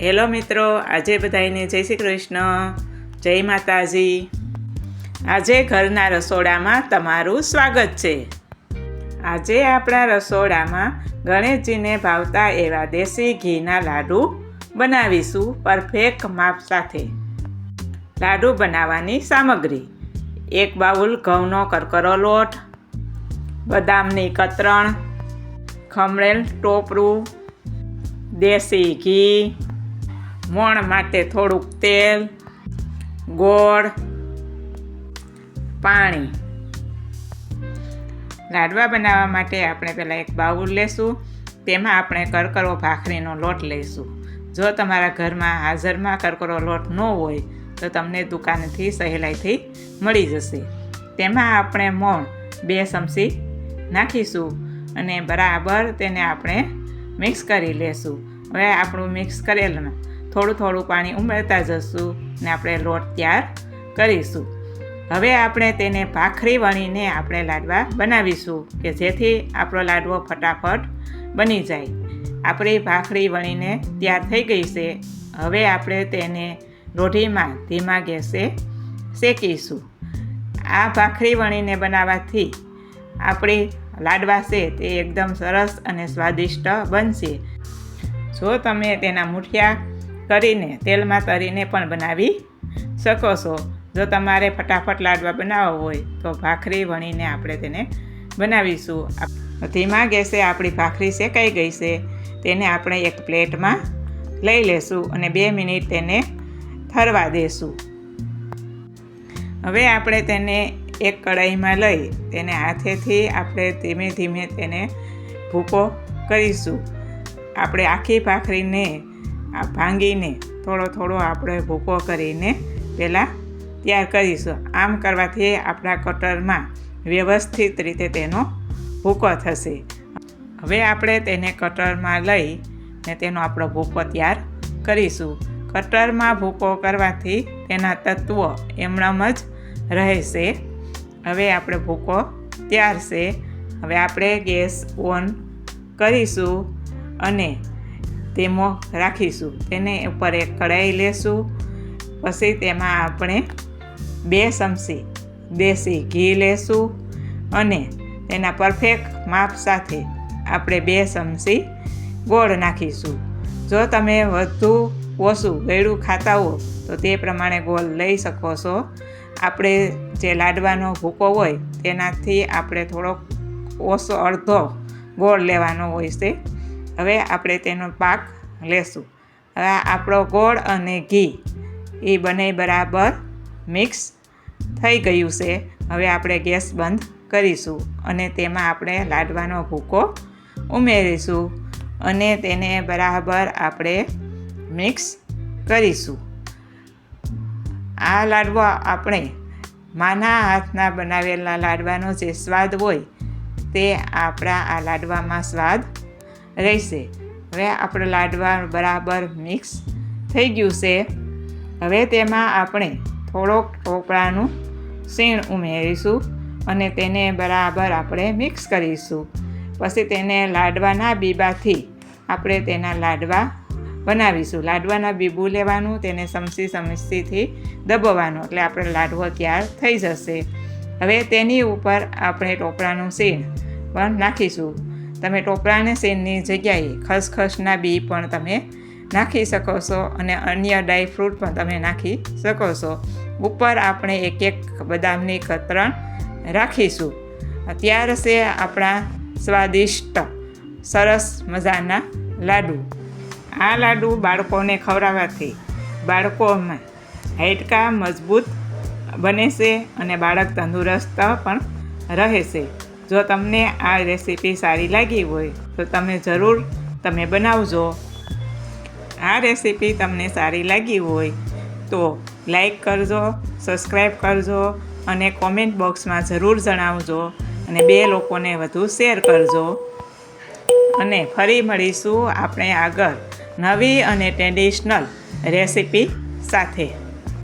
Hello મિત્રો, આજે બધાને જય શ્રી કૃષ્ણ, જય માતાજી. આજે ઘરના રસોડામાં તમારું સ્વાગત છે. આજે આપણા રસોડામાં ગણેશજીને ભાવતા એવા દેશી ઘીના લાડુ બનાવીશું પરફેક્ટ માપ સાથે. લાડુ બનાવવાની સામગ્રી, એક બાઉલ ઘઉંનો કરકરો લોટ, બદામની કતરણ, ખમણેલ ટોપરું, દેશી ઘી મોણ માટે થોડુંક તેલ, ગોળ, પાણી. લાડવા બનાવવા માટે આપણે પહેલાં એક બાઉલ લેશું, તેમાં આપણે કરકરો ભાખરીનો લોટ લઈશું. જો તમારા ઘરમાં હાજરમાં કરકરો લોટ ન હોય, તો તમને દુકાનથી સહેલાઈથી મળી જશે. તેમાં આપણે મોણ, બે ચમચી નાખીશું અને બરાબર તેને આપણે મિક્સ કરી લેશું. હવે આપણું મિક્સ કરેલું થોડું થોડું પાણી ઉમેરતા જશું ને આપણે લોટ તૈયાર કરીશું. હવે આપણે તેને ભાખરી વણીને આપણે લાડવા બનાવીશું કે જેથી આપણો લાડવો ફટાફટ બની જાય. આપણી ભાખરી વણીને તૈયાર થઈ ગઈ છે. હવે આપણે તેને રોઢીમાં ધીમા ગેસે શેકીશું. આ ભાખરી વણીને બનાવવાથી આપણી લાડવા છે તે એકદમ સરસ અને સ્વાદિષ્ટ બનશે. જો તમે તેના મુઠિયા કરીને, તેલમાં તરીને પણ બનાવી શકો છો. જો તમારે ફટાફટ લાડવા બનાવવા હોય, તો ભાખરી વણીને આપણે તેને બનાવીશું. ધીમા ગેસે આપણી ભાખરી શેકાઈ ગઈ છે, તેને આપણે એક પ્લેટમાં લઈ લેશું અને બે મિનિટ તેને ઠરવા દેશું. હવે આપણે તેને એક કઢાઈમાં લઈ, તેને હાથેથી આપણે ધીમે ધીમે તેને ભૂકો કરીશું. આપણે આખી ભાખરીને આ ભાંગીને થોડો થોડો આપણે ભૂકો કરીને પહેલાં તૈયાર કરીશું. આમ કરવાથી આપણા કટરમાં વ્યવસ્થિત રીતે તેનો ભૂકો થશે. હવે આપણે તેને કટરમાં લઈ ને તેનો આપણો ભૂકો તૈયાર કરીશું. કટરમાં ભૂકો કરવાથી તેના તત્વો એમણમ જ રહેશે. હવે આપણે ભૂકો તૈયાર છે. હવે આપણે ગેસ ઓન કરીશું અને તેમાં રાખીશું. તેને ઉપર એક કઢાઈ લેશું. પછી તેમાં આપણે બે ચમચી દેશી ઘી લેશું અને તેના પરફેક્ટ માપ સાથે આપણે બે ચમચી ગોળ નાખીશું. જો તમે વધુ ઓછું ગળ્યું ખાતા હો, તો તે પ્રમાણે ગોળ લઈ શકો છો. આપણે જે લાડવાનો ભૂકો હોય, તેનાથી આપણે થોડોક ઓછો અડધો ગોળ લેવાનો હોય છે. હવે આપણે તેનો પાક લેશું. હવે આપણો ગોળ અને ઘી, એ બંને બરાબર મિક્સ થઈ ગયું છે. હવે આપણે ગેસ બંધ કરીશું અને તેમાં આપણે લાડવાનો ભૂકો ઉમેરીશું અને તેને બરાબર આપણે મિક્સ કરીશું. આ લાડવા આપણે માના હાથના બનાવેલા લાડવાનો જે સ્વાદ હોય તે આપણા આ લાડવામાં સ્વાદ રહેશે. હવે આપણે લાડવા બરાબર મિક્સ થઈ ગયું છે. હવે તેમાં આપણે થોડોક ઢોકળાનું સીણ ઉમેરીશું અને તેને બરાબર આપણે મિક્સ કરીશું. પછી તેને લાડવાના બીબાથી આપણે તેના લાડવા બનાવીશું. લાડવાના બીબું લેવાનું, તેને સમસી સમસીથી દબાવવાનું. એટલે આપણે લાડવો તૈયાર થઈ જશે. હવે તેની ઉપર આપણે ટોપરાનું સીણ પણ નાખીશું. તમે ટોપરાને સેનની જગ્યાએ ખસખસના બી પણ તમે નાખી શકો છો અને અન્ય ડ્રાય ફ્રૂટ પણ તમે નાખી શકો છો. ઉપર આપણે એક એક બદામની કતરણ રાખીશું. ત્યાર છે આપણા સ્વાદિષ્ટ, સરસ મજાના લાડુ. આ લાડુ બાળકોને ખવડાવવાથી બાળકોમાં હાડકાં મજબૂત બને છે અને બાળક તંદુરસ્ત પણ રહે છે. જો તમને આ રેસીપી સારી લાગી હોય, તો તમે જરૂર તમે બનાવજો. આ રેસીપી તમને સારી લાગી હોય, તો લાઈક કરજો, સબસ્ક્રાઈબ કરજો અને કોમેન્ટ બોક્સમાં જરૂર જણાવજો અને બે લોકોને વધુ શેર કરજો. અને ફરી મળીશું આપણે આગળ નવી અને ટ્રેડિશનલ રેસીપી સાથે.